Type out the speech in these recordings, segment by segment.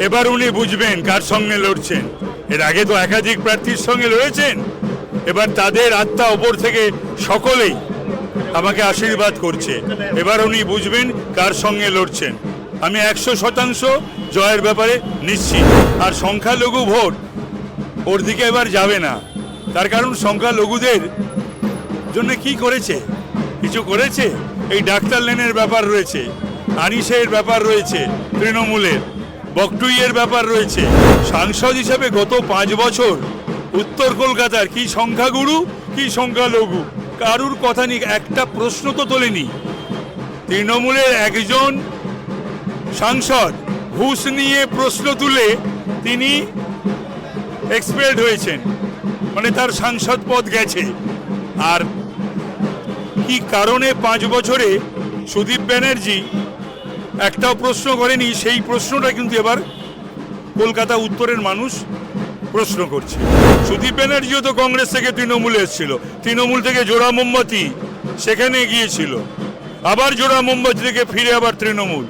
এবার উনি বুঝবেন কার সঙ্গে লড়ছেন। এর আগে তো একাধিক প্রার্থীর সঙ্গে লড়েছেন। এবার তাদের আত্মা ওপর থেকে সকলেই আমাকে আশীর্বাদ করছে। এবার উনি বুঝবেন কার সঙ্গে লড়ছেন। আমি একশো শতাংশ জয়ের ব্যাপারে নিশ্চিত। আর সংখ্যালঘু ভোট ওর দিকে এবার যাবে না। তার কারণ সংখ্যালঘুদের জন্য কি করেছে? কিছু করেছে? এই ডাক্তার লেনের ব্যাপার রয়েছে। আনিসের ব্যাপার রয়েছে। তৃণমূলের। বকটুইয়ের ব্যাপার রয়েছে। সাংসদ হিসেবে গত পাঁচ বছর উত্তর কলকাতার কি সংখ্যাগুরু, কি সংখ্যালঘু? কারুর কথা নিয়ে একটা প্রশ্ন তো তোলেনি। তৃণমূলের একজন সাংসদ ঘুষ নিয়ে প্রশ্ন তুলে তিনি এক্সপায়ার্ড হয়েছেন। মানে তার সাংসদ পদ গেছে। আর কি কারণে পাঁচ বছরে সুদীপ ব্যানার্জি একটাও প্রশ্ন করেনি, সেই প্রশ্নটা কিন্তু এবার কলকাতা উত্তরের মানুষ প্রশ্ন করছে। সুদীপ ব্যানার্জিও তো কংগ্রেস থেকে তৃণমূলে এসেছিল। তৃণমূল থেকে জোড়া মোমবাতি সেখানে গিয়েছিল। আবার জোড়া মোমবাতি থেকে ফিরে আবার তৃণমূল।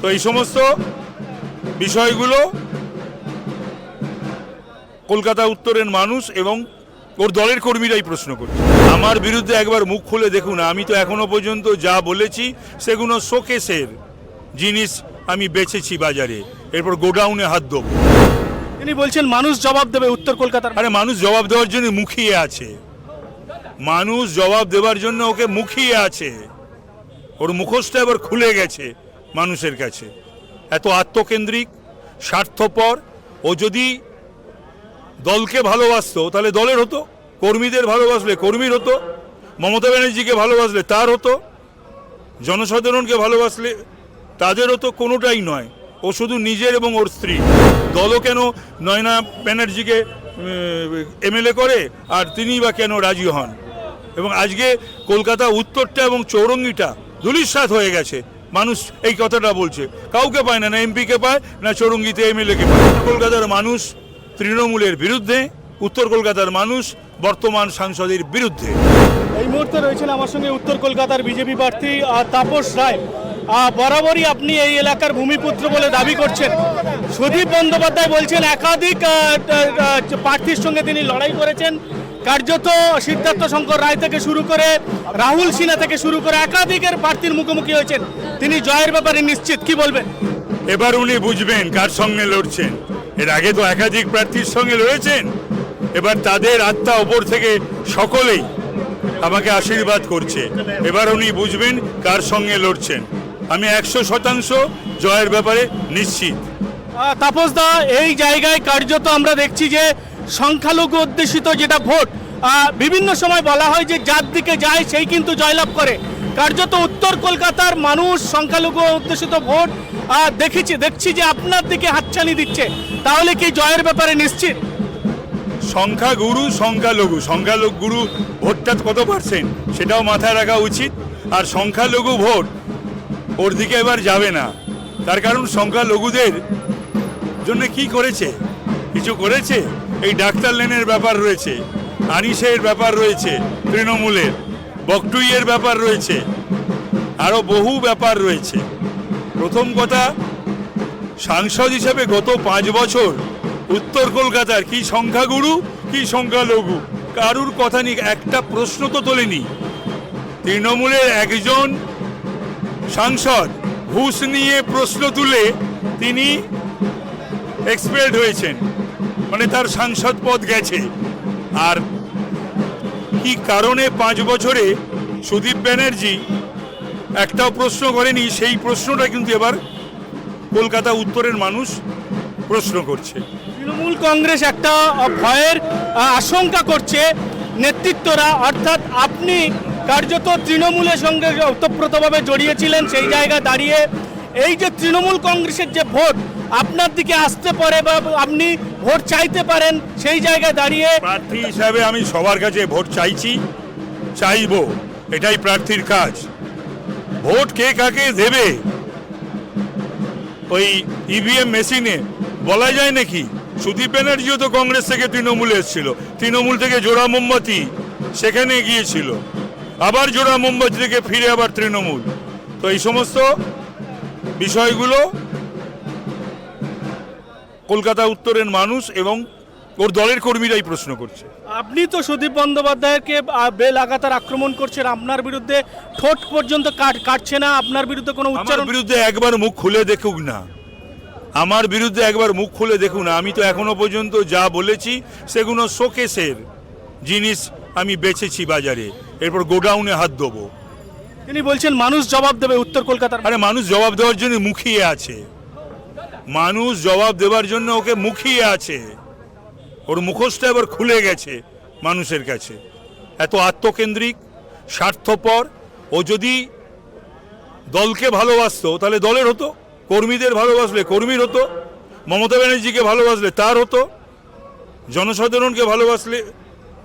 তো এই সমস্ত বিষয়গুলো কলকাতা উত্তরের মানুষ এবং ওর দলের কর্মীরাই প্রশ্ন করছে। আমার বিরুদ্ধে একবার মুখ খুলে দেখুন, আমি তো এখনও পর্যন্ত যা বলেছি সেগুলো শোকেসের। জিনিস আমি বেচেছি বাজারে। এরপর গোডাউনে হাত দেবো। তিনি বলছেন মানুষ জবাব দেবে উত্তর কলকাতার আরে মানুষ জবাব দেওয়ার জন্য মুখিয়ে আছে। মানুষ জবাব দেওয়ার জন্য ওকে মুখিয়ে আছে। ওর মুখোশটা এবার খুলে গেছে মানুষের কাছে। এত আত্মকেন্দ্রিক স্বার্থপর। ও যদি দলকে ভালোবাসতো তাহলে দলের হতো কর্মীদের ভালোবাসলে কর্মীর হতো মমতা ব্যানার্জিকে ভালোবাসলে তার হতো জনসাধারণকে ভালোবাসলে তাদের তো কোনোটাই নয়। ও শুধু নিজের এবং ওর স্ত্রী। দলও কেন নয়না ব্যানার্জিকে এমএলএ করে আর তিনি বা কেন রাজি হন? এবং আজকে কলকাতা উত্তরটা এবং চৌরঙ্গিটা ধুলিস্বাদ হয়ে গেছে। মানুষ এই কথাটা বলছে। কাউকে পায় না না এমপিকে পায়, না চৌরঙ্গিতে এমএলএকে পায়। কলকাতার মানুষ তৃণমূলের বিরুদ্ধে, উত্তর কলকাতার মানুষ বর্তমান সাংসদের বিরুদ্ধে। এই মুহূর্তে রয়েছেন আমার সঙ্গে উত্তর কলকাতার বিজেপি প্রার্থী তাপস রায়। বরাবরই আপনি এই এলাকার ভূমিপুত্র বলে দাবি করছেন। সুদীপ বন্দ্যোপাধ্যায় বলছেন, একাধিক প্রার্থীর সঙ্গে তিনি লড়াই করেছেন। কার্যত সিদ্ধার্থ শঙ্কর রায় থেকে শুরু করে রাহুল সিনহা থেকে শুরু করে একাধিকের প্রার্থীর মুখোমুখি হয়েছেন। তিনি জয়ের ব্যাপারে নিশ্চিত, কি বলবেন? এবার উনি বুঝবেন কার সঙ্গে লড়ছেন। এর আগে তো একাধিক প্রার্থীর সঙ্গে লড়েছেন। এবার তাদের আত্মা ওপর থেকে সকলেই আমাকে আশীর্বাদ করছে। এবার উনি বুঝবেন কার সঙ্গে লড়ছেন। আমি একশো শতাংশ জয়ের ব্যাপারে নিশ্চিত। আহ, তাপসদা এই জায়গায় কার্যত আমরা দেখছি যে সংখ্যালঘু অধ্যুষিত যেটা ভোট বিভিন্ন সময় বলা হয় যে যার দিকে যায় সেই কিন্তু জয়লাভ করে। কার্যত উত্তর কলকাতার মানুষ সংখ্যালঘু অধ্যুষিত ভোট দেখেছি দেখছি যে আপনার দিকে হাতছানি দিচ্ছে। তাহলে কি জয়ের ব্যাপারে নিশ্চিত? সংখ্যাগুরু সংখ্যালঘু। সংখ্যালঘু গুরু ভোটটা কত পার্সেন্ট সেটাও মাথায় রাখা উচিত। আর সংখ্যালঘু ভোট ওর দিকে এবার যাবে না। তার কারণ সংখ্যালঘুদের জন্য কি করেছে? কিছু করেছে? এই ডাক্তার লেনের ব্যাপার রয়েছে, আনিসের ব্যাপার রয়েছে, তৃণমূলের, বকটুইয়ের ব্যাপার রয়েছে আরও বহু ব্যাপার রয়েছে। প্রথম কথা, সাংসদ হিসেবে গত পাঁচ বছর উত্তর কলকাতার কি সংখ্যাগুরু, কি সংখ্যালঘু, কারুর কথা নিয়ে একটা প্রশ্ন তো তোলেনি। তৃণমূলের একজন সাংসদ ঘুষ নিয়ে প্রশ্ন তুলে তিনি এক্সপায়ার্ড হয়েছেন। মানে তার সাংসদ পদ গেছে। আর কি কারণে পাঁচ বছরে সুদীপ ব্যানার্জি একটাও প্রশ্ন করেনি, সেই প্রশ্নটা কিন্তু এবার কলকাতা উত্তরের মানুষ প্রশ্ন করছে। তৃণমূল কংগ্রেস একটা ভয়ের আশঙ্কা করছে নেতৃত্বরা। অর্থাৎ আপনি কার্যত তৃণমূলের সঙ্গে ওতপ্রোতভাবে জড়িয়েছিলেন সেই জায়গায় দাঁড়িয়ে। এই যে তৃণমূল কংগ্রেসের যে ভোট, আপনার দিকে আসতে পারে বা আপনি ভোট চাইতে পারেন, সেই জায়গায় দাঁড়িয়ে প্রার্থী হিসাবে আমি সবার কাছে ভোট চাইছি, চাইব, এটাই প্রার্থীর কাজ। ভোট কে কাকে দেবে? ওই ইভিএম মেশিনে, বলা যায় নাকি? সুদীপ ব্যানার্জিও তো কংগ্রেস থেকে তৃণমূলে এসেছিল। তৃণমূল থেকে জোড়া মোমবাতি সেখানে গিয়েছিল। আবার জোড়া মোমবাতি থেকে ফিরে আবার তৃণমূল। তো এই সমস্ত বিষয়গুলো কলকাতা উত্তরের মানুষ এবং ওর দলের কর্মীরাই প্রশ্ন করছে। আপনি তো সুদীপ বন্দ্যোপাধ্যায়কে আহ, বেলাগাতার আক্রমণ করছেন আপনার বিরুদ্ধে ঠোঁট পর্যন্ত কাট কাটছে না আপনার বিরুদ্ধে কোনো উচ্চারণ বিরুদ্ধে একবার মুখ খুলে দেখুক না। আমার বিরুদ্ধে একবার মুখ খুলে দেখুন না। আমি তো এখনও পর্যন্ত যা বলেছি সেগুলো শোকেসের জিনিস আমি বেচেছি বাজারে। এরপর গোডাউনে হাত দেবো তিনি বলছেন মানুষ জবাব দেবে উত্তর কলকাতার আরে মানুষ জবাব দেওয়ার জন্য মুখিয়ে আছে। মানুষ জবাব দেওয়ার জন্য ওকে মুখিয়ে আছে। ওর মুখোশটা এবার খুলে গেছে মানুষের কাছে। এত আত্মকেন্দ্রিক স্বার্থপর। ও যদি দলকে ভালোবাসতো তাহলে দলের হতো কর্মীদের ভালোবাসলে কর্মীর হতো মমতা ব্যানার্জিকে ভালোবাসলে তার হতো জনসাধারণকে ভালোবাসলে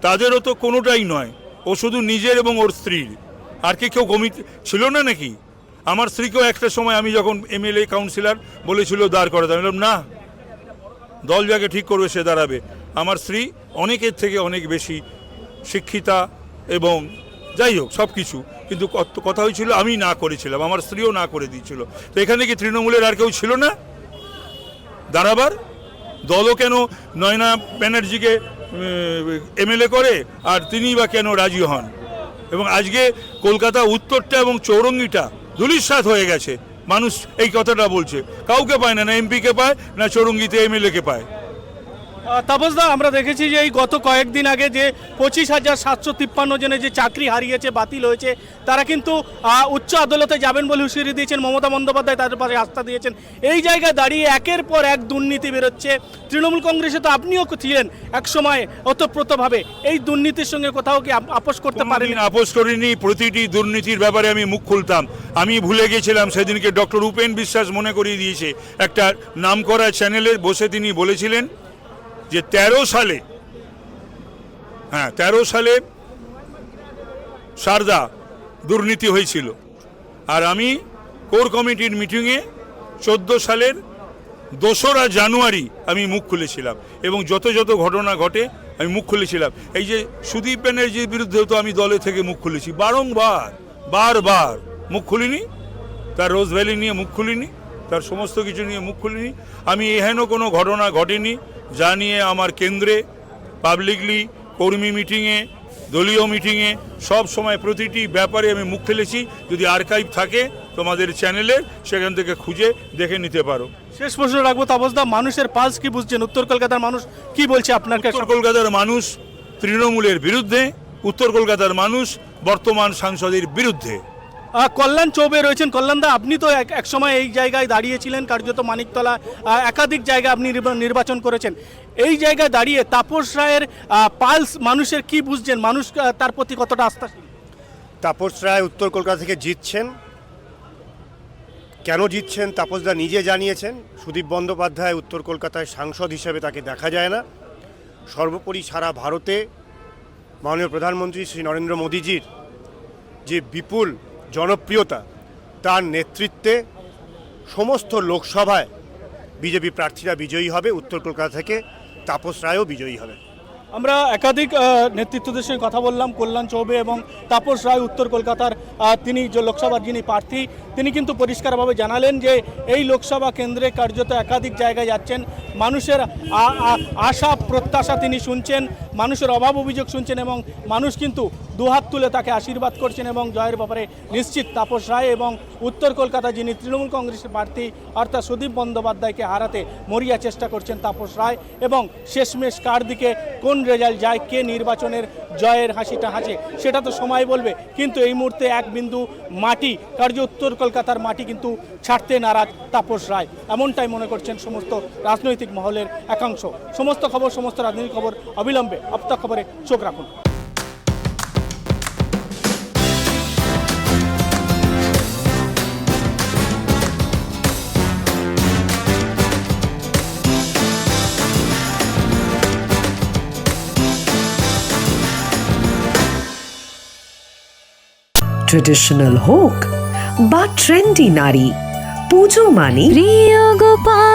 তাদের হতো কোনোটাই নয়। ও শুধু নিজের এবং ওর স্ত্রীর। আর কি কেউ কমিটি ছিল না নাকি? আমার স্ত্রীকেও একটা সময় আমি যখন এমএলএ কাউন্সিলর বলেছিল দাঁড় করে আমি বললাম, না, দল যাকে ঠিক করবে সে দাঁড়াবে। আমার স্ত্রী অনেকের থেকে অনেক বেশি শিক্ষিতা এবং যাই হোক সব কিছু কিন্তু কথা হয়েছিল, আমি না করেছিলাম, আমার স্ত্রীও না করে দিয়েছিল। তো এখানে কি তৃণমূলের আর কেউ ছিল না? দাঁড়াবার? দলও কেন নয়না ব্যানার্জিকে এমএলএ করে আর তিনি বা কেন রাজি হন? এবং আজকে কলকাতা উত্তরটা এবং চৌরঙ্গিটা ধুলিস্বাদ হয়ে গেছে। মানুষ এই কথাটা বলছে। কাউকে পায় না না এমপিকে পায়, না চৌরঙ্গিতে এমএলএকে পায়। তাপসদা আমরা দেখেছি যে এই গত কয়েকদিন আগে যে পঁচিশ হাজার সাতশো তিপ্পান্ন জনের যে চাকরি হারিয়েছে বাতিল হয়েছে তারা কিন্তু উচ্চ আদালতে যাবেন বলে হুঁশিয়ারি দিয়েছেন মমতা বন্দ্যোপাধ্যায় তাদের পাশে আস্থা দিয়েছেন। এই জায়গায় দাঁড়িয়ে একের পর এক দুর্নীতি বেরোচ্ছে। তৃণমূল কংগ্রেসে তো আপনিও ছিলেন এক সময় ওতপ্রোতভাবে। এই দুর্নীতির সঙ্গে কোথাও কি আপ- আপোষ করতে পারেন আপোষ করিনি প্রতিটি দুর্নীতির ব্যাপারে আমি মুখ খুলতাম। আমি ভুলে গেছিলাম সেদিনকে ডক্টর উপেন বিশ্বাস মনে করিয়ে দিয়েছে। একটা নামকরা চ্যানেলে বসে তিনি বলেছিলেন যে ১৩ সালে হ্যাঁ ১৩ সালে সারদা দুর্নীতি হয়েছিল। আর আমি কোর কমিটির মিটিংয়ে চোদ্দ সালের দোসরা জানুয়ারি আমি মুখ খুলেছিলাম এবং যত যত ঘটনা ঘটে আমি মুখ খুলেছিলাম। এই যে সুদীপ ব্যানার্জির বিরুদ্ধেও তো আমি দলে থেকে মুখ খুলেছি। বারংবার, বারবার মুখ খুলিনি, তার রোজ ভ্যালি নিয়ে মুখ খুলিনি। তার সমস্ত কিছু নিয়ে মুখ খুলিনি। আমি এহেন কোনো ঘটনা ঘটেনি যা নিয়ে আমার কেন্দ্রে পাবলিকলি কর্মী মিটিংয়ে দলীয় মিটিংয়ে সব সময় প্রতিটি ব্যাপারে আমি মুখ খুলেছি। যদি আর্কাইভ থাকে তোমাদের চ্যানেলে সেখান থেকে খুঁজে দেখে নিতে পারো। শেষ প্রশ্ন রাখব তাপসদা মানুষের পালস কি বুঝছেন? উত্তর কলকাতার মানুষ কি বলছে আপনার কাছে? উত্তর কলকাতার মানুষ তৃণমূলের বিরুদ্ধে উত্তর কলকাতার মানুষ বর্তমান সাংসদের বিরুদ্ধে। কল্যাণ চৌবে রয়েছেন। কল্যাণদা আপনি তো এক সময় এই জায়গায় দাঁড়িয়েছিলেন, কার্যত মানিকতলা একাধিক জায়গা আপনি নির্বাচন করেছেন। এই জায়গায় দাঁড়িয়ে তাপস রায়ের পালস মানুষের কি বুঝছেন? মানুষ তার প্রতি কতটা আস্থাশীল? তাপস রায় উত্তর কলকাতা থেকে জিতছেন। কেন জিতছেন? তাপসদা নিজে জানিয়েছেন। সুদীপ বন্দ্যোপাধ্যায় উত্তর কলকাতায় সাংসদ হিসেবে তাকে দেখা যায় না। সর্বোপরি সারা ভারতে মাননীয় প্রধানমন্ত্রী শ্রী নরেন্দ্র মোদীজির যে বিপুল জনপ্রিয়তা, তার নেতৃত্বে সমস্ত লোকসভায় বিজেপি প্রার্থীরা বিজয়ী হবে, উত্তর কলকাতা থেকে তাপস রায়ও বিজয়ী হবে। আমরা একাধিক নেতৃত্বদের সঙ্গে কথা বললাম, কল্যাণ চৌবে এবং তাপস রায় উত্তর কলকাতার তিনি যে লোকসভার যিনি প্রার্থী, তিনি কিন্তু পরিষ্কারভাবে জানালেন যে এই লোকসভা কেন্দ্রে কার্যত একাধিক জায়গায় যাচ্ছেন। মানুষের আশা, প্রত্যাশা তিনি শুনছেন, মানুষের অভাব অভিযোগ শুনছেন এবং মানুষ কিন্তু দুহাত তুলে তাকে আশীর্বাদ করছেন এবং জয়ের ব্যাপারে নিশ্চিত তাপস রায় এবং উত্তর কলকাতা যিনি তৃণমূল কংগ্রেসের প্রার্থী অর্থাৎ সুদীপ বন্দ্যোপাধ্যায়কে হারাতে মরিয়া চেষ্টা করছেন তাপস রায় এবং শেষমেশ কার দিকে কোন রেজাল্ট যায়, কে নির্বাচনের জয়ের হাসিটা হাসে, সেটা তো সময় বলবে। কিন্তু এই মুহূর্তে এক বিন্দু মাটি, কার্য উত্তর কলকাতার মাটি কিন্তু ছাড়তে নারাজ তাপস রায়। এমনটাই মনে করছেন সমস্ত রাজনৈতিক মহলের একাংশ। সমস্ত খবর সমস্ত রাজনৈতিক খবর অবিলম্বে আপতা খবরে চোখ রাখুন। ট্রেডিশনাল হোক বা ট্রেন্ডি নারী। পুজো মানে প্রিয় গোপাল।